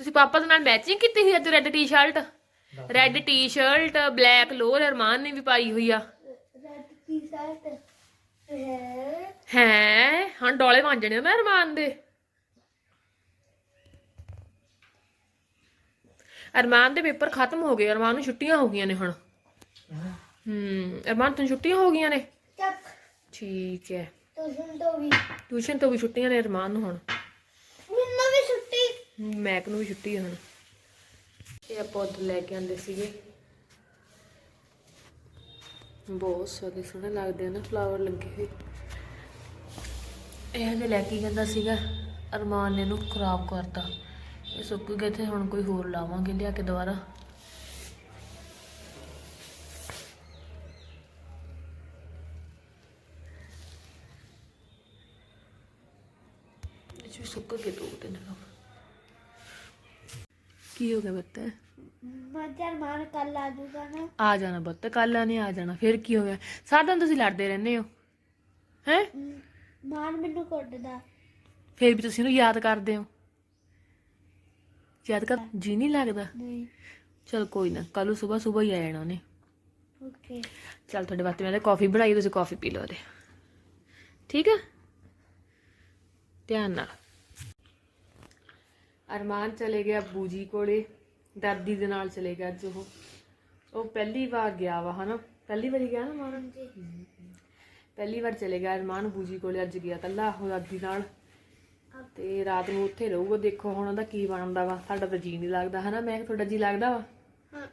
ਤੁਸੀਂ ਪਾਪਾ ਦੇ ਨਾਲ ਮੈਚਿੰਗ ਕੀਤੀ ਹੋਈ ਅੱਜ red t-shirt red t-shirt black lower Armaan ਨੇ ਵੀ ਪਾਈ ਹੋਈ ਆ। ਰੈਡ ਟੀ-ਸ਼ਰਟ ਹੈ? ਹੈ? ਹਾਂ ਡੋਲੇ ਬਣ ਜਾਣੇ ਨਾ ਅਰਮਾਨ ਦੇ। ਅਰਮਾਨ ਦੇ ਪੇਪਰ ਖਤਮ ਹੋ ਗਏ ਅਰਮਾਨ ਨੂੰ ਛੁੱਟੀਆਂ ਹੋ ਗਈਆਂ ਨੇ ਹੁਣ। ਹੂੰ ਅਰਮਾਨ ਤੈਨੂੰ ਛੁੱਟੀਆਂ ਹੋ ਗਈਆਂ ਨੇ? ਚੱਕ। ਠੀਕ ਹੈ। ਟਿਊਸ਼ਨ ਤੋਂ ਵੀ। ਟਿਊਸ਼ਨ ਤੋਂ ਵੀ ਛੁੱਟੀਆਂ ਨੇ ਅਰਮਾਨ ਨੂੰ ਹੁਣ। ਮੈਕ ਨੂੰ ਵੀ ਛੁੱਟੀ ਹੈ ਹੁਣ। ਇਹ ਆਪਾਂ ਉੱਧਰ ਲੈ ਕੇ ਆਂਦੇ ਸੀਗੇ। ਬਹੁਤ ਸੋਹਣੇ ਸੋਹਣੇ ਲੱਗਦੇ ਆ ਨਾ ਫਲਾਵਰ ਲੱਗੇ ਹੋਏ। ਇਹ ਹਲੇ ਲੈ ਕੇ ਜਾਂਦਾ ਸੀਗਾ, ਅਰਮਾਨ ਨੇ ਇਹਨੂੰ ਖਰਾਬ ਕਰਤਾ। ਇਹ ਸੁੱਕ ਗਏ ਤੇ ਹੁਣ ਕੋਈ ਹੋਰ ਲਾਵਾਂਗੇ, ਲਿਆ ਕੇ ਦੁਬਾਰਾ ਇਹ 'ਚ ਵੀ ਸੁੱਕ ਗਏ ਦੋ ਤਿੰਨ ਕੰਮ ਕੀ ਹੋ ਗਿਆ ਬੱਤਾ? ਮਜਰ ਮਾਰ ਕੱਲ ਆ ਜੂਗਾ ਨਾ। ਆ ਜਾਣਾ ਬੱਤ ਕੱਲ ਆ ਨਹੀਂ ਆ ਜਾਣਾ ਫਿਰ ਕੀ ਹੋ ਗਿਆ? ਦਿਨ ਤੁਸੀਂ ਲੜਦੇ ਰਹਿੰਦੇ ਹੋ ਹੈ? ਮਾਰ ਮੈਨੂੰ ਕੁੱਟਦਾ। ਫਿਰ ਵੀ ਤੁਸੀਂ ਉਹਨੂੰ ਯਾਦ ਕਰਦੇ ਹੋ? ਯਾਦ ਕਰ ਜੀ ਨਹੀਂ ਲੱਗਦਾ? ਨਹੀਂ। ਚਲ ਕੋਈ ਨਾ ਕੱਲ ਨੂੰ ਸਵੇਰ ਸਵੇਰ ਹੀ ਆ ਜਾਣਾ ਉਹਨੇ। ਓਕੇ। ਚਲ ਤੁਹਾਡੇ ਵਾਸਤੇ ਮੈਂ ਕਾਫੀ ਬਣਾਈ ਤੁਸੀਂ ਕਾਫੀ ਪੀ ਲਓ ਉਹਦੇ। ਠੀਕ ਹੈ? ਧਿਆਨ ਨਾਲ। ਅਰਮਾਨ ਚਲੇ ਗਿਆ ਬੂਜੀ ਕੋਲੇ ਦਾਦੀ ਦੇ ਨਾਲ ਚਲੇ ਗਿਆ ਅੱਜ ਉਹ। ਉਹ ਪਹਿਲੀ ਵਾਰ ਗਿਆ ਵਾ ਹਨਾ? ਪਹਿਲੀ ਵਾਰੀ ਗਿਆ ਨਾ ਮਾਰਨ ਜੀ ਪਹਿਲੀ ਵਾਰ ਚਲੇ ਗਿਆ ਅਰਮਾਨ ਬੂਜੀ ਕੋਲੇ ਅੱਜ ਗਿਆ ਕੱਲਾ ਉਹ ਦਾਦੀ ਨਾਲ। ਤੇ ਰਾਤ ਨੂੰ ਉੱਥੇ ਰਹੂਗਾ ਦੇਖੋ ਹੁਣ ਉਹਦਾ ਕੀ ਬਣਦਾ ਵਾ। ਸਾਡਾ ਤਾਂ ਜੀ ਨਹੀਂ ਲੱਗਦਾ ਹਨਾ? ਮੈਂ ਤੁਹਾਡਾ ਜੀ ਲੱਗਦਾ ਵਾ? ਹਾਂ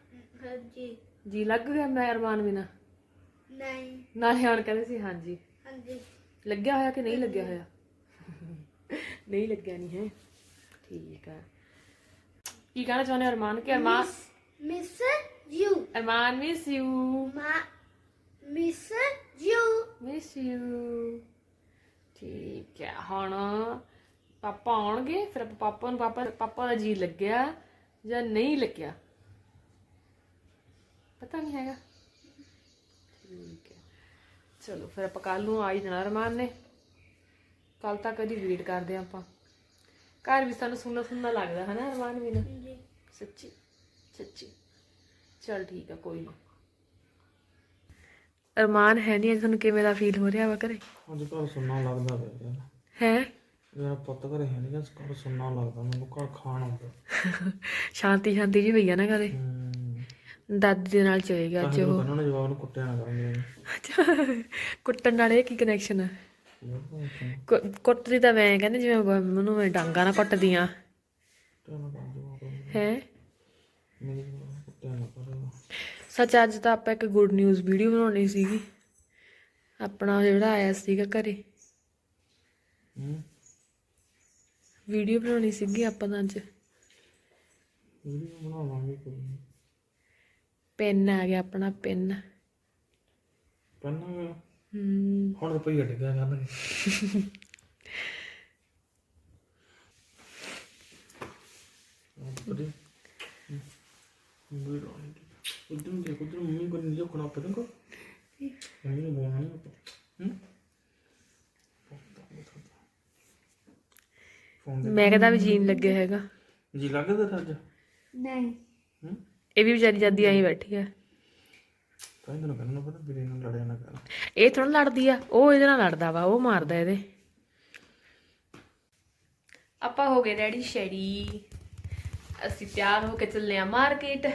ਜੀ ਲੱਗ ਗਿਆ ਮੈਂ ਅਰਮਾਨ ਬਿਨਾ? ਨਹੀਂ। ਨਾਲੇ ਹੁਣ ਕਹਿੰਦੇ ਸੀ ਹਾਂਜੀ। ਹਾਂਜੀ। ਲੱਗਿਆ ਹੋਇਆ ਕਿ ਨਹੀਂ ਲੱਗਿਆ ਹੋਇਆ? ਨਹੀਂ ਲੱਗਿਆ ਨਹੀਂ ਹੈ। ਠੀਕ ਹੈ। ਕੀ ਕਹਿਣਾ ਚਾਹੁੰਦੇ ਹੋ ਅਰਮਾਨ ਕਿ? Armaan? Miss you Armaan miss you ਮਾ ਮਿਸ ਯੂ ਮਿਸ ਯੂ ਠੀਕ ਹੈ। ਹੁਣ ਪਾਪਾ ਆਉਣਗੇ ਫਿਰ ਆਪਾਂ ਪਾਪਾ ਨੂੰ ਪਾਪਾ ਪਾਪਾ ਦਾ ਜੀ ਲੱਗਿਆ ਜਾਂ ਨਹੀਂ ਲੱਗਿਆ? ਪਤਾ ਨਹੀਂ ਹੈਗਾ। ਠੀਕ ਹੈ। ਚਲੋ ਫਿਰ ਆਪਾਂ ਕੱਲ ਨੂੰ ਆ ਹੀ ਜਾਣਾ ਅਰਮਾਨ ਨੇ। ਕੱਲ ਤੱਕ ਇਹਦੀ ਵੇਟ ਕਰਦੇ ਹਾਂ ਆਪਾਂ। ਘਰ ਵੀ ਸਾਨੂੰ ਸੁਣਨਾ ਸੁਣਨਾ ਲੱਗਦਾ ਹੈ ਨਾ ਅਰਮਾਨ ਵੀ ਨਾ? ਜੀ ਸੱਚੀ ਸੱਚੀ। ਚਲ ਠੀਕ ਆ ਕੋਈ ਨਾ। ਅਰਮਾਨ ਹੈ ਨਹੀਂ ਤੁਹਾਨੂੰ ਕਿਵੇਂ ਦਾ ਫੀਲ ਹੋ ਰਿਹਾ ਵਾ ਘਰੇ? ਅੱਜ ਘਰ ਸੁੰਨਾ ਲੱਗਦਾ ਪਿਆ ਯਾਰ। ਹੈ? ਮੇਰਾ ਪੁੱਤ ਘਰੇ ਹੈ ਨਹੀਂ ਗਾ ਘਰ ਸੁੰਨਾ ਲੱਗਦਾ ਮੈਨੂੰ ਘਰ ਖਾਣ ਆਉਂਦਾ। ਸ਼ਾਂਤੀ ਸ਼ਾਂਤੀ ਜੀ ਹੋਈ ਆ ਨਾ ਘਰੇ। ਦਾਦੀ ਦੇ ਨਾਲ ਚਲੇ ਗਿਆ ਅੱਜ ਉਹ। ਉਹਨਾਂ ਨੇ ਜਵਾਬ ਨੂੰ ਕੁੱਟਿਆ ਨਾ ਕਰਾਂਗੇ ਕੁੱਟਣ ਨਾਲ ਇਹ ਕੀ ਕਨੈਕਸ਼ਨ ਹੈ ਕੁ- ਕੁੱਟਦੀ ਤਾਂ ਮੈਂ ਕਹਿੰਦੀ ਜਿਵੇਂ ਬ- ਮੈਨੂੰ ਮੈਂ ਡਾਂਗਾ ਨਾ ਕੁੱਟਦੀਆਂ। ਹੈ? ਸੱਚ ਅੱਜ ਤਾਂ ਆਪਾਂ ਇੱਕ ਗੁੱਡ ਨਿਊਜ਼ ਵੀਡੀਓ ਬਣਾਉਣੀ ਸੀਗੀ। ਆਪਣਾ ਜਿਹੜਾ ਆਇਆ ਸੀਗਾ ਘਰੇ। ਵੀਡੀਓ ਬਣਾਉਣੀ ਸੀਗੀ ਆਪਾਂ ਤਾਂ ਅੱਜ। ਪੈਨ ਆ ਗਿਆ ਆਪਣਾ ਪੈਨ। ਪਹਿਲਾਂ ਹੂੰ। ਹੁਣ ਤਾਂ ਪਈ ਡਿੱਗਿਆ ਕਰਨਗੇ। ਬੜੀ ਵੀਡੀਓ ਉਧਰ ਨੂੰ ਦੇਖ ਉਧਰ ਮੰਮੀ ਕੋਲ ਨਹੀਂ ਕੋਣਾ ਪਤਾ ਕੋ ਮੰਮੀ ਨੂੰ ਬੋਲਣਾ ਨਹੀਂ ਹੂੰ। ਫੋਨ ਦੇ ਮੈਂ ਕਹਿੰਦਾ ਵੀ ਜੀਨ ਲੱਗਿਆ ਹੈਗਾ। ਜੀ ਲੱਗਦਾ ਤਾਂ ਅੱਜ? ਨਹੀਂ। ਹੂੰ। ਇਹ ਵੀ ਵਿਚਾਰੀ ਜਦੀ ਆਈ ਬੈਠੀ ਆ। ਤਾਂ ਇਹਨਾਂ ਨੂੰ ਕਹਿੰਦਾ ਪਤਾ, ਵੀਰੇ ਨਾਲ ਲੜਿਆ ਨਾ ਕਰ। ਇਹ ਥੋੜਾ ਲੜਦੀ ਆ, ਉਹ ਇਹਦੇ ਨਾਲ ਲੜਦਾ ਵਾ, ਉਹ ਮਾਰਦਾ ਇਹਦੇ। ਆਪਾਂ ਹੋ ਗਏ ਰੈਡੀ ਸ਼ੈਡੀ ਅਸੀਂ ਤਿਆਰ ਹੋ ਕੇ ਚੱਲੇ ਆ ਮਾਰਕੀਟ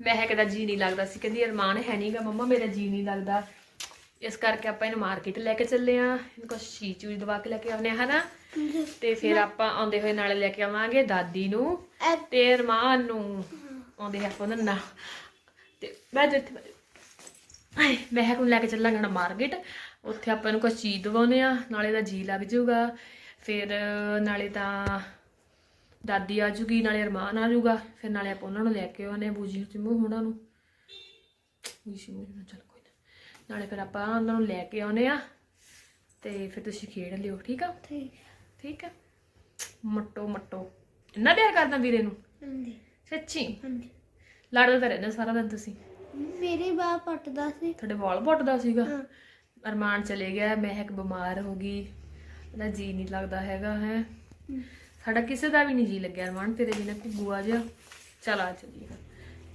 ਮੈਂ ਕਿਹਾ ਜੀ ਨਹੀਂ ਲੱਗਦਾ ਸੀ, ਕਹਿੰਦੀ ਅਰਮਾਨ ਹੈ ਨਹੀਂਗਾ ਮੰਮਾ ਮੇਰਾ ਜੀ ਨਹੀਂ ਲੱਗਦਾ। ਇਸ ਕਰਕੇ ਆਪਾਂ ਇਹਨੂੰ ਮਾਰਕੀਟ ਲੈ ਕੇ ਚੱਲੇ ਆ। ਇਹਨੂੰ ਕੁਛ ਚੀਜ਼ ਚੂਜ਼ ਦਵਾ ਕੇ ਲੈ ਕੇ ਆਉਨੇ ਆ, ਹਨਾ? ਤੇ ਫਿਰ ਆਪਾਂ ਆਉਂਦੇ ਹੋਏ ਨਾਲੇ ਲੈ ਕੇ ਆਵਾਂਗੇ ਦਾਦੀ ਨੂੰ ਤੇ ਅਰਮਾਨ ਨੂੰ। ਆਉਂਦੇ ਆ ਆਪਾਂ ਉਹਨਾਂ ਤੇ ਮੈਂ ਤੇ ਮੈਂ ਨੂੰ ਲੈ ਕੇ ਚੱਲਾਂਗੇ ਹੁਣ ਮਾਰਕੀਟ। ਉੱਥੇ ਆਪਾਂ ਨੂੰ ਕੁਝ ਚੀਜ਼ ਦਵਾਉਨੇ ਆ ਨਾਲੇ ਦਾ ਜੀ ਲੱਗ ਜਾਊਗਾ। ਫਿਰ ਨਾਲੇ ਤਾਂ ਦਾਦੀ ਆ ਜੂਗੀ ਨਾਲੇ ਅਰਮਾਨ ਆ ਜਾਊਗਾ ਫਿਰ ਨਾਲੇ ਆਪਾਂ ਉਹਨਾਂ ਨੂੰ ਲੈ ਕੇ ਆਉਨੇ ਆ ਬੂਜੀ ਮੂੰਹ ਉਹਨਾਂ ਨੂੰ। ਬੂਜੀ ਨਾਲ ਚੱਲ ਕੋਈ ਨਾ। ਨਾਲੇ ਫਿਰ ਆਪਾਂ ਉਹਨਾਂ ਨੂੰ ਲੈ ਕੇ ਆਉਨੇ ਆ ਤੇ ਫਿਰ ਤੁਸੀਂ ਖੇਡ ਲਿਓ ਠੀਕ ਆ? ਠੀਕ ਠੀਕ ਆ? ਮੱਟੋ ਮੱਟੋ। ਇੰਨਾ ਪਿਆਰ ਕਰਦਾ ਵੀਰੇ ਨੂੰ? ਹਾਂਜੀ। ਸੱਚੀ? ਹਾਂਜੀ। ਲੜਦੇ ਤਾਂ ਰਹਿੰਦੇ ਸਾਰਾ ਦਿਨ ਤੁਸੀਂ। ਮੇਰੀ ਬਾਹ ਪੱਟਦਾ ਸੀ। ਤੁਹਾਡੇ ਵਾਲ ਪੁੱਟਦਾ ਸੀਗਾ? ਹਾਂ। ਅਰਮਾਨ ਚਲੇ ਗਿਆ ਮਹਿਕ ਬਿਮਾਰ ਹੋ ਗਈ। ਉਹਦਾ ਜੀ ਨਹੀਂ ਲੱਗਦਾ ਹੈਗਾ ਹੈ। ਸਾਡਾ ਕਿਸੇ ਦਾ ਵੀ ਨਹੀਂ ਜੀ ਲੱਗਿਆ ਅਰਮਾਨ ਤੇਰੇ ਬਿਨਾ ਘੁੱਗੂ ਆ ਜਾ ਚਲ ਆ ਚੱਲੀਏ।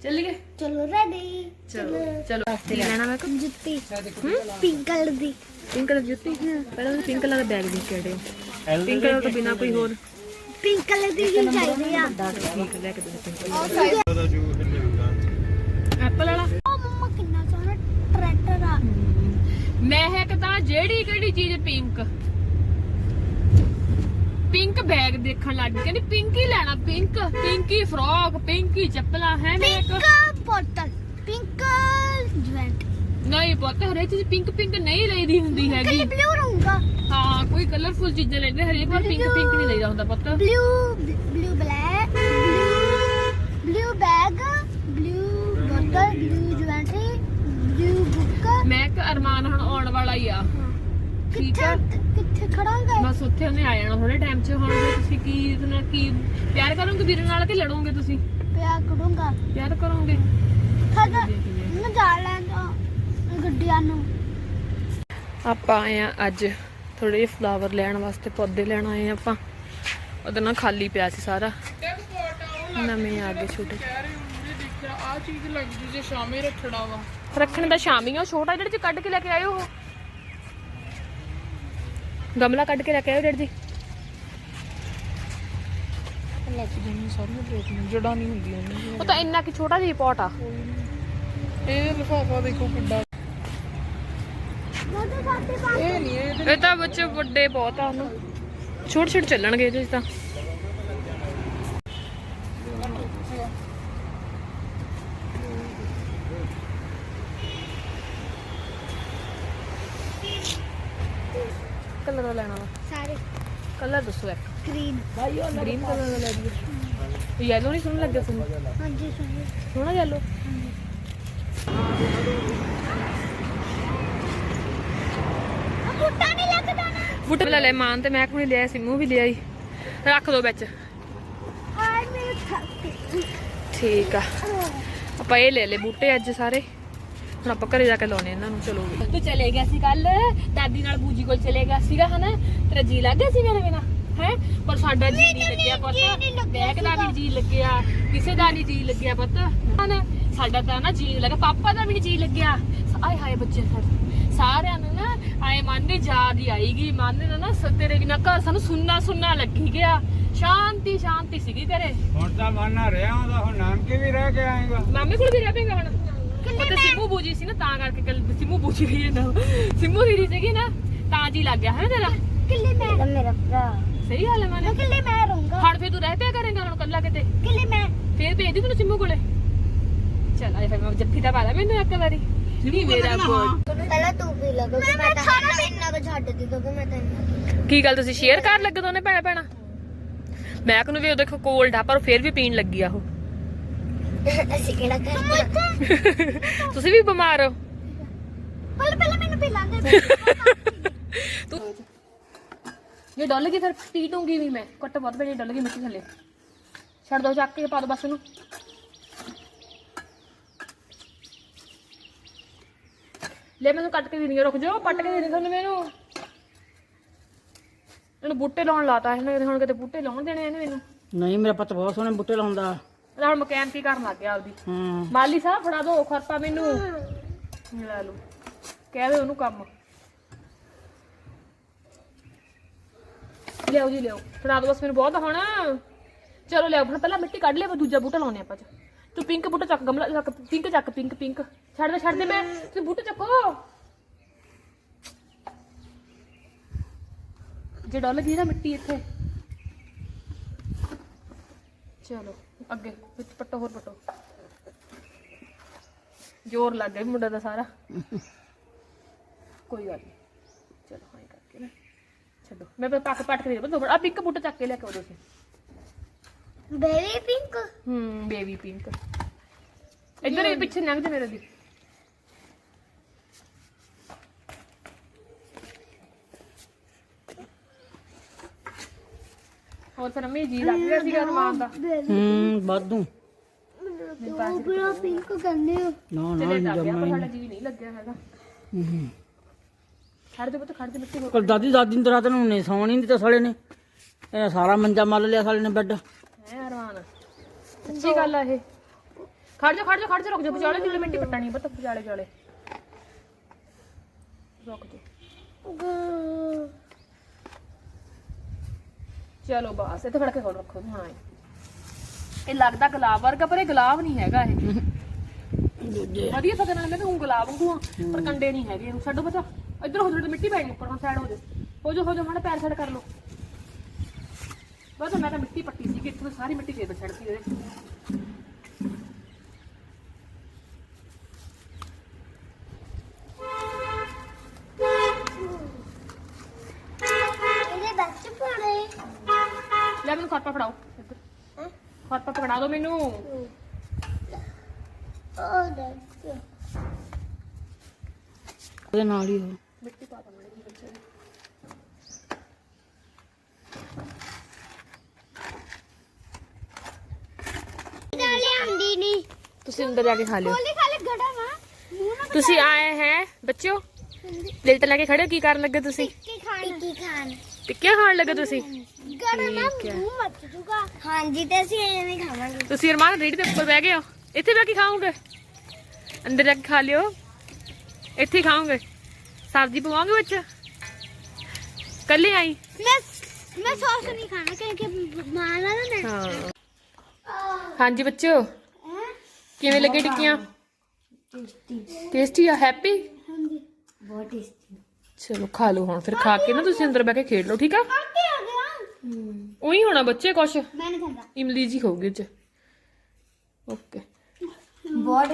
ਚੱਲੀਏ? ਚਲੋ ਰੈਡੀ ਚਲੋ ਚਲੋ। ਕੀ ਲੈਣਾ ਮੈਂ ਕੋ ਜੁੱਤੀ। ਪਿੰਕ ਕਲਰ ਦੀ। ਪਿੰਕ ਕਲਰ ਜੁੱਤੀ? ਪਹਿਲਾਂ ਪਿੰਕ ਕਲਰ ਦਾ ਬੈਗ ਦੇਖ ਕੇ ਆੜੇ ਪਿੰਕ ਕਲਰ ਤੋਂ ਬਿਨਾ ਕੋਈ ਹੋਰ? ਪਿੰਕ ਕਲਰ ਦੀ ਹੀ ਚਾਹੀਦੀ ਆ। ਠੀਕ ਹੈ, ਲੈ ਕੇ ਦੇ ਪਿੰਕ ਐਪਲ ਮਹਿਕ ਤਾਂ ਜਿਹੜੀ ਕਿਹੜੀ ਚੀਜ਼ ਪਿੰਕ ਪਿੰਕ ਬੈਗ ਦੇਖਣ ਲੱਗ ਗਈ। ਕਹਿੰਦੀ ਪਿੰਕ ਹੀ ਲੈਣਾ ਪਿੰਕ ਪਿੰਕੀ ਫਰੋਕ ਪਿੰਕੀ ਚੱਪਲਾਂ ਹੈ ਪਿੰਕ ਬੋਤਲ ਪਿੰਕ ਜਵੈਂਟ ਨਹੀਂ ਪੁੱਤ ਹਰੇਕ ਚੀਜ਼ ਪਿੰਕ ਪਿੰਕ ਨਹੀਂ ਲਈਦੀ ਹੁੰਦੀ ਹੈਗੀ। ਬਲੂ ਰਹੂੰਗਾ। ਹਾਂ ਕੋਈ ਕਲਰਫੁਲ ਚੀਜ਼ਾਂ ਲੈਂਦੇ ਹਰੇਕ ਵਾਰ ਪਿੰਕ ਪਿੰਕ ਨਹੀਂ ਲਈਦਾ ਹੁੰਦਾ ਪੁੱਤ। Blue blue black blue blue bag blue ਬੋਤਲ ਬਲੂ ਮੈਂ ਕਿ ਅਰਮਾਨ ਹੁਣ ਆਉਣ ਵਾਲਾ ਹੀ ਆ। ਠੀਕ ਆ? ਕਿੱਥੇ ਕਿੱਥੇ ਖੜਾਂਗੇ? ਬਸ ਉੱਥੇ ਉਹਨੇ ਆ ਜਾਣਾ ਥੋੜੇ ਟਾਈਮ 'ਚ ਹੁਣ ਤੁਸੀਂ ਕੀ ਨਾਲ ਕੀ ਪਿਆਰ ਕਰੋਗੇ ਵੀਰੇ ਨਾਲ ਕਿ ਲੜੋਗੇ ਤੁਸੀਂ? ਪਿਆ ਕਰੂੰਗਾ। ਪਿਆਰ ਕਰੋਗੇ? ਖਦ ਮੈਂ ਜਾ ਲੈਂਦਾ ਗੱਡੀਆਂ ਨੂੰ। ਆਪਾਂ ਆਏ ਆ ਅੱਜ ਥੋੜੇ ਜਿਹੇ ਫਲਾਵਰ ਲੈਣ ਵਾਸਤੇ ਪੌਦੇ ਲੈਣ ਆਏ ਆ ਆਪਾਂ। ਉਹਦੇ ਨਾਲ ਖਾਲੀ ਪਿਆ ਸੀ ਸਾਰਾ। ਨਵੇਂ ਆ ਗਏ ਛੋਟੇ। ਆ ਚੀਜ਼ ਲੱਗਦੀ ਜੇ ਸ਼ਾਮੇ ਰੱਖਣਾ ਵਾ। ਰੱਖਣ ਦਾ ਸ਼ਾਮੀ ਆ ਉਹ ਛੋਟਾ ਜਿਹੜੇ ਚ ਕੱਢ ਕੇ ਲੈ ਕੇ ਆਇਓ ਉਹ। ਗਮਲਾ ਕੱਢ ਕੇ ਲੈ ਕੇ ਆਇਓ ਡੈਡ ਜੀ। ਲੱਗ ਜਾਂਦੀ ਸਾਰੀਆਂ ਪ੍ਰੋਟੀਨ ਜੜਾਂ ਨਹੀਂ ਹੁੰਦੀਆਂ ਨੇ ਉਹ ਤਾਂ ਇੰਨਾ ਕਿ ਛੋਟਾ ਜਿਹਾ ਪੌਟ ਆ। ਇਹ ਲਿਫਾਫਾ ਦੇਖੋ ਕਿੱਡਾ। ਇਹ ਨਹੀਂ ਇਹ ਇਹ ਤਾਂ ਬੱਚੇ ਵੱਡੇ ਬਹੁਤ ਆ ਉਹਨੂੰ। ਛੋਟੇ ਛੋਟੇ ਚੱਲਣਗੇ ਇਹਦੇ ਤਾਂ ਕਲਰ ਲੈਣਾ ਵਾ ਸਾਰੇ ਕਲਰ ਦੱਸੋ ਇੱਕ ਗ੍ਰੀਨ ਗ੍ਰੀਨ ਕਲਰ ਦਾ ਲੈ ਲਈਏ। ਯੈਲੋ ਨਹੀਂ ਸੋਹਣਾ ਲੱਗਿਆ ਤੁਹਾਨੂੰ? ਹਾਂਜੀ ਸੁਣੋ ਸੋਹਣਾ ਯੈਲੋ ਆ ਬੁੱਟਾ ਨਹੀਂ ਲੱਗਦਾ ਨਾ। ਬੁੱਟੇ ਲੈ ਲੈ ਮਾਨ ਤੇ ਮੈਂ ਕੋਈ ਲਿਆ ਸਿੰਮੂ ਵੀ ਲਿਆਈ। ਰੱਖ ਦੋ ਵਿੱਚ। ਹਾਏ ਮੇਰੇ ਥੱਕ ਠੀਕ ਆ। ਆਪਾਂ ਇਹ ਲੈ ਲੈ ਬੂਟੇ ਅੱਜ ਸਾਰੇ। ਹੁਣ ਆਪਾਂ ਘਰੇ ਜਾ ਕੇ ਲਾਉਣੇ ਇਹਨਾਂ ਨੂੰ ਚਲੋ ਤੂੰ ਚਲੇ ਗਿਆ ਸੀ ਕੱਲ ਦਾਦੀ ਨਾਲ ਬੂਜੀ ਕੋਲ ਚਲੇ ਗਿਆ ਸੀਗਾ ਹਨਾ? ਤੇਰਾ ਜੀ ਲੱਗ ਗਿਆ ਸੀ ਮੇਰੇ ਬਿਨਾ? ਹੈ ਪਰ ਸਾਡਾ ਜੀ ਨਹੀਂ ਲੱਗਿਆ ਪਤਾ। ਬੈਗ ਦਾ ਵੀ ਜੀ ਲੱਗਿਆ ਕਿਸੇ ਦਾ ਨਹੀਂ ਜੀ ਲੱਗਿਆ ਪਤਾ। ਹਨਾ ਸਾਡਾ ਤਾਂ ਨਾ ਜੀ ਲੱਗਾ ਪਾਪਾ ਦਾ ਵੀ ਨਹੀਂ ਜੀ ਲੱਗਿਆ। ਆਏ ਹਾਏ ਬੱਚੇ ਸਾਡੇ ਸਾਰਿਆਂ ਨੂੰ ਨਾ ਆਏ ਮਨ ਦੀ ਯਾਦ ਹੀ ਆਈਗੀ ਮਨ ਨੇ ਨਾ ਤੇਰੇ ਬਿਨਾ ਘਰ ਸਾਨੂੰ ਸੁੰਨਾ ਸੁੰਨਾ ਲੱਗੀ ਗਿਆ। ਸ਼ਾਂਤੀ ਸ਼ਾਂਤੀ ਸੀਗੀ ਘਰੇ ਹੁਣ ਤਾਂ ਮਨ ਨਾ ਰਿਹਾ ਹੁੰਦਾ ਹੁਣ ਨਾਨਕੇ ਵੀ ਰਹਿ ਕੇ ਆਏਗਾ। ਮਾਮੇ ਕੋਲ ਵੀ ਰਹਿ ਪਏਗਾ ਹੁਣ? ਉੱਥੇ ਸਿੰਮੂ ਬੂਜੀ ਸੀ ਨਾ ਤਾਂ ਕਰਕੇ ਕੱਲ ਸਿੰਮੂ ਬੂਜੀ ਗਈ ਨਾ। ਸਿੰਮੂ ਦੀਦੀ ਸੀਗੀ ਨਾ ਤਾਂ ਜੀ ਲੱਗ ਗਿਆ ਹੈ ਤੇਰਾ? ਕਿੱਲੇ ਮੈਂ ਮੇਰਾ ਭਰਾ। ਸਹੀ ਹਾਲ ਹੈ ਮਾਨੇ ਕਿੱਲੇ ਮੈਂ ਰਹੂੰਗਾ। ਹੁਣ ਫੇਰ ਤੂੰ ਰਹਿ ਪਿਆ ਕਰੇਗਾ ਹੁਣ ਕੱਲਾ ਕਿਤੇ? ਕਿੱਲੇ ਮੈਂ। ਫੇਰ ਭੇਜ ਦੀ ਤੈਨੂੰ ਸਿੰਮੂ ਕੋਲੇ? ਚੱਲ ਆਏ ਫੇਰ ਮੈਂ ਜੱਫੀ ਤਾਂ ਪਾ ਲਾ ਮੈਨੂੰ ਇੱਕ ਵਾਰੀ। ਨਹੀਂ ਮੇਰਾ ਬੋਲ ਪਹਿਲਾਂ ਤੂੰ ਪੀ ਲੈ ਕਿਉਂਕਿ ਮੈਂ ਤਾਂ ਇੰਨਾ ਕੁ ਛੱਡ ਦਿੱਤੀ ਕਿਉਂਕਿ ਮੈਂ ਤਾਂ ਇੰਨਾ ਕੀ ਗੱਲ ਤੁਸੀਂ ਸ਼ੇਅਰ ਕਰ ਲੱਗੇ ਦੋਨੇ ਭੈਣਾ ਭੈਣਾ? ਮੈਂ ਨੂੰ ਵੀ ਉਹ ਦੇਖੋ ਕੋਲਡ ਆ ਪਰ ਫੇਰ ਵੀ ਪੀਣ ਲੱਗੀ ਆ ਉਹ। ਅਸੀਂ ਕਿਹੜਾ ਕਰਨਾ ਤੁਸੀਂ ਵੀ ਬਿਮਾਰ ਹੋ। ਪਹਿਲਾਂ ਪਹਿਲਾਂ ਮੈਨੂੰ ਪੀ ਲਾਂਦੇ ਤੂੰ ਜੇ ਡੁੱਲ ਗਈ ਫਿਰ ਪੀ ਦੂੰਗੀ ਵੀ ਮੈਂ ਕੁੱਟ ਬਹੁਤ ਬੜੀ ਡੁੱਲ ਗਈ ਮਿੱਟੀ ਥੱਲੇ। ਛੱਡ ਦੋ ਚੱਕ ਕੇ ਪਾ ਦੋ ਬਸ ਇਹਨੂੰ। ਲੈ ਮੈਨੂੰ ਕੱਟ ਕੇ ਦੇਣੀ ਰੁਕ ਜਾਓ ਪੱਟ ਕੇ ਦੇਣੀ ਤੁਹਾਨੂੰ ਮੈਨੂੰ। ਇਹਨੂੰ ਬੂਟੇ ਲਾਉਣ ਲਾਤਾ ਇਹਨੇ ਹੁਣ ਕਿਤੇ ਬੂਟੇ ਲਾਉਣ ਦੇਣੇ ਇਹਨੇ ਮੈਨੂੰ। ਨਹੀਂ ਮੇਰਾ ਪੁੱਤ ਬਹੁਤ ਸੋਹਣੇ ਬੁੱਟੇ ਲਾਉਂਦਾ। ਇਹਦਾ ਹੁਣ ਮਕੈਨ ਕੀ ਕਰਨ ਲੱਗ ਗਿਆ ਆਪਦੀ। ਹੂੰ। ਮਾਲੀ ਸਾਹਿਬ ਫੜਾ ਦੋ ਖਰਪਾ ਮੈਨੂੰ। ਲੈ ਲਓ। ਕਹਿ ਦੇ ਉਹਨੂੰ ਕੰਮ। ਲਿਆਓ ਜੀ ਲਿਆਓ। ਫੜਾ ਦੋ ਬਸ ਮੈਨੂੰ ਬਹੁਤ ਹੁਣ। ਚਲੋ ਲਿਆਓ ਹੁਣ ਪਹਿਲਾਂ ਮਿੱਟੀ ਕੱਢ ਲਿਆ ਫਿਰ ਦੂਜਾ ਬੂਟਾ ਲਾਉਣੇ ਆਪਾਂ ਚ। ਤੂੰ ਪਿੰਕ ਬੂਟਾ ਚੱਕ ਗਮਲਾ ਚੱਕ ਪਿੰਕ ਚੱਕ ਪਿੰਕ ਪਿੰਕ ਛੱਡ ਦੇ ਛੱਡ ਦੇ ਮੈਂ। ਤੂੰ ਬੂਟਾ ਚੱਕੋ। ਜੇ ਡੋਲ ਗਈ ਨਾ ਮਿੱਟੀ ਇੱਥੇ। ਚਲੋ ਅੱਗੇ ਵਿੱਚ ਪੱਟੋ ਹੋਰ ਪੱਟੋ। ਜ਼ੋਰ ਲੱਗ ਗਿਆ ਮੁੰਡਾ ਦਾ ਸਾਰਾ। ਕੋਈ ਗੱਲ ਨਹੀਂ ਚਲੋ। ਛੱਡੋ ਮੈਂ ਫਿਰ ਪੱਕ ਪੱਟ ਕੇ ਦੇ ਦੋ ਆ ਪਿੰਕ ਬੂਟਾ ਚੱਕ ਕੇ ਲੈ ਕੇ ਆਓ ਤੁਸੀਂ ਬੇਬੀ ਪਿੰਕ ਹੂੰ ਬੇਬੀ ਪਿੰਕ ਇੱਧਰ ਇਹ ਪਿੱਛੇ ਲੰਘ ਜਾ ਮੇਰੇ ਦੀ ਹੋਰ ਫਿਰ ਅੰਮੀ ਜੀ ਲੱਗ ਗਿਆ ਸੀਗਾ ਰਮਾਨ ਦਾ ਹੂੰ ਵਾਧੂ ਉਹ ਪੂਰਾ ਪਿੰਕ ਕਰਨੇ ਆ ਨਾ ਨਾ ਚਲੇ ਲੱਗ ਗਿਆ ਪਰ ਸਾਡਾ ਜੀ ਨਹੀਂ ਲੱਗਿਆ ਹੈਗਾ ਹੂੰ ਖੜ ਦੇ ਪੁੱਤ ਖੜ ਦੇ ਮਿੱਟੀ ਹੋਰ। ਕੋਲ ਦਾਦੀ ਦਾਦੀ ਨੂੰ ਰਾਤ ਨੂੰ ਨੇ ਸੌਣ ਹੀ ਨਹੀਂ ਦਿੱਤਾ ਸਾਲੇ ਨੇ। ਇਹ ਸਾਰਾ ਮੰਜਾ ਮੱਲ ਲਿਆ ਸਾਲੇ ਨੇ ਬੈੱਡ। ਹੈ ਅਰਮਾਨ ਸੱਚੀ ਗੱਲ ਆ ਇਹ। ਖੜ ਜਾ ਖੜ ਜਾ ਖੜ ਜਾ ਰੁਕ ਜਾ ਵਿਚਾਲੇ ਜਿਲੇ ਮਿੱਟੀ ਪੱਟਣੀ ਪਤਾ ਵਿਚਾਲੇ ਵਿਚਾਲੇ। ਰੁਕ ਜਾ। ਚਲੋ ਬਸ ਇੱਥੇ ਫੜ ਕੇ ਖੋਲ ਰੱਖੋ। ਆਏ ਇਹ ਲੱਗਦਾ ਗੁਲਾਬ ਵਰਗਾ ਪਰ ਇਹ ਗੁਲਾਬ ਨਹੀਂ ਹੈਗਾ ਇਹ। ਦੂਜੇ ਵਧੀਆ ਪਤਾ ਨਾਲ ਕਹਿੰਦੇ ਹੁਣ ਗੁਲਾਬ ਵਾਂਗੂ ਆ, ਪਰ ਕੰਡੇ ਨਹੀਂ ਹੈਗੇ ਇਹਨੂੰ। ਛੱਡੋ ਬੱਚਾ ਇੱਧਰ ਹੋ ਜਾਓ ਮਿੱਟੀ ਪੈਣੀ ਉੱਪਰ ਹੁਣ ਸਾਈਡ ਹੋ ਜਾ ਹੋ ਜਾ ਹੋ ਜਾ ਮਾੜਾ ਪੈਰ ਸਾਈਡ ਕਰ ਲਓ। ਬਸ ਮੈਂ ਤਾਂ ਮਿੱਟੀ ਪੱਟੀ ਸੀ ਕਿ ਇੱਥੋਂ ਸਾਰੀ ਮਿੱਟੀ ਫੇਰ ਛੱਡਤੀ ਉਹਦੇ। ਇਹਦੇ ਬੱਚ ਪਾਣੇ ਲੈ ਮੈਨੂੰ ਖਰਪਾ ਫੜਾਓ ਇੱਧਰ। ਖਰਪਾ ਪਕੜਾ ਦਿਓ ਮੈਨੂੰ। ਉਹ ਦੇਖ ਉਹਦੇ ਨਾਲ ਹੀ ਉਹ ਮਿੱਟੀ ਪਾ ਦੋ ਮੇਰੇ ਬੱਚੇ ਦੀ। ਨਾਲੇ ਆਂਦੀ ਨਹੀਂ ਤੁਸੀਂ ਅੰਦਰ ਜਾ ਕੇ ਖਾ ਲਿਓ ਕੋਲੀ ਖਾਲੇ ਗੜਾ ਵਾ ਮੂੰਹ ਨਾਲ ਤੁਸੀਂ ਆਏ ਹੈ ਬੱਚਿਓ ਪਲੇਟ ਲੈ ਕੇ ਖੜੇ ਹੋ ਕੀ ਕਰਨ ਲੱਗੇ ਤੁਸੀਂ ਟਿੱਕੀ ਖਾਣ ਟਿੱਕੀ ਖਾਣ ਟਿੱਕੀਆਂ ਖਾਣ ਲੱਗੇ ਤੁਸੀਂ ਗੜਾ ਨਾ ਮੂੰਹ ਮੱਚ ਜੂਗਾ ਹਾਂਜੀ ਤੇ ਅਸੀਂ ਐਵੇਂ ਖਾਵਾਂਗੇ ਤੁਸੀਂ ਅਰਮਾਨ ਰੇੜੀ ਦੇ ਉੱਪਰ ਬਹਿ ਗਏ ਹੋ ਇੱਥੇ ਬਹਿ ਕੇ ਖਾਓਗੇ। ਅੰਦਰ ਜਾ ਕੇ ਖਾ ਲਿਓ। ਇੱਥੇ ਖਾਓਗੇ। ਸਬਜ਼ੀ ਪਵਾਓਗੇ ਵਿੱਚ? ਕੱਲੇ ਆਈ? ਮੈਂ ਮੈਂ ਸੌਸ ਨਹੀਂ ਖਾਣਾ ਕਿਉਂਕਿ ਮਾਂ ਨਾ ਨਾ ਹਾਂ। ਹਾਂਜੀ ਬੱਚਿਓ। ਕਿਵੇਂ ਲੱਗੇ ਟਿੱਕੀਆਂ? ਟੇਸਟੀ ਆ? ਹੈਪੀ ਹਾਂਜੀ। ਬਹੁਤ ਟੇਸਟੀ ਚਲੋ ਖਾ ਲਓ ਹੁਣ ਫਿਰ ਖਾ ਕੇ ਨਾ ਤੁਸੀਂ ਅੰਦਰ ਬਹਿ ਕੇ ਖੇਡ ਲਓ ਠੀਕ ਆ? ਆ ਉਹੀ ਹੋਣਾ ਬੱਚੇ ਕੁਛ। ਮੈਂ ਨਹੀਂ ਖਾਂਦਾ। ਇਮਲੀ ਜੀ ਖਾਓਗੇ ਚ। ਓਕੇ। ਬਹੁਤ